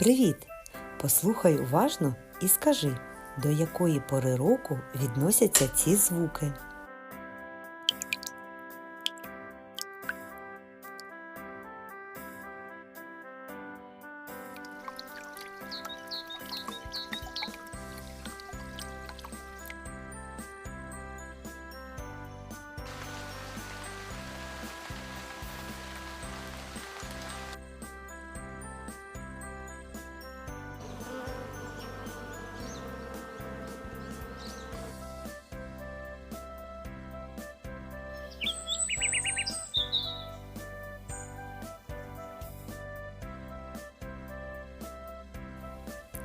Привіт! Послухай уважно і скажи, до якої пори року відносяться ці звуки.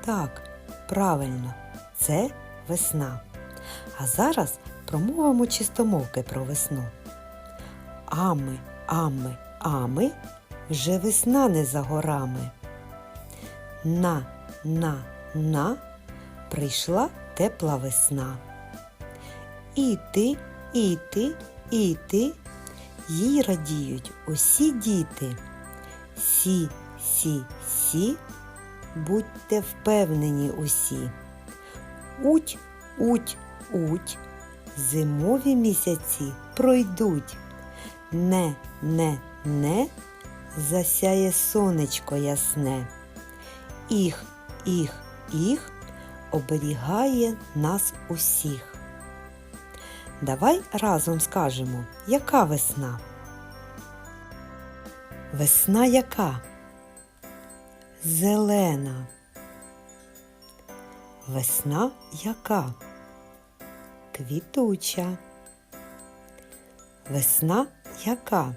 Так, правильно, це весна. А зараз промовимо чистомовки про весну. Ами, ами, ами, вже весна не за горами. На, на, на, прийшла тепла весна. І ти, і ти, і ти, їй радіють усі діти. Сі, сі, сі, будьте впевнені усі. Уть, уть, уть, зимові місяці пройдуть. Не, не, не, засяє сонечко ясне. Їх, їх, їх оберігає нас усіх. Давай разом скажемо, яка весна? Весна яка? Зелена. Весна яка? Квітуча. Весна яка?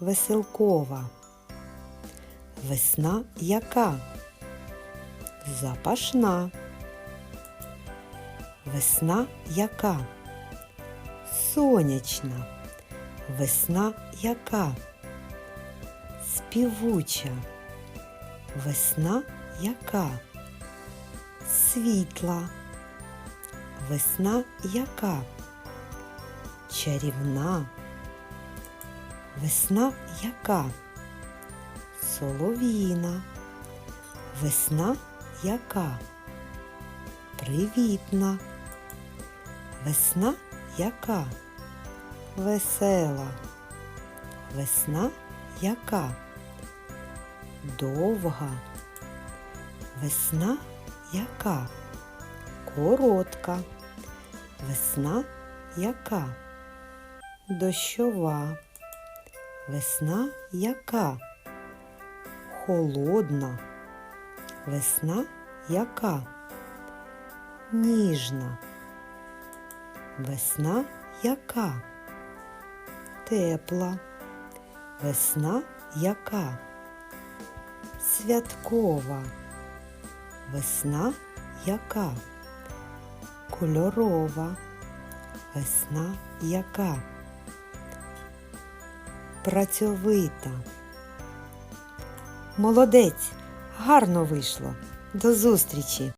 Веселкова. Весна яка? Запашна. Весна яка? Сонячна. Весна яка? Співуча. Весна яка? Світла. Весна яка? Чарівна. Весна яка? Солов'їна. Весна яка? Привітна. Весна яка? Весела. Весна яка? Довга. Весна яка? Коротка. Весна яка? Дощова. Весна яка? Холодна. Весна яка? Ніжна. Весна яка? Тепла. Весна яка? Святкова. Весна яка? Кольорова. Весна яка? Працьовита. Молодець. Гарно вийшло. До зустрічі!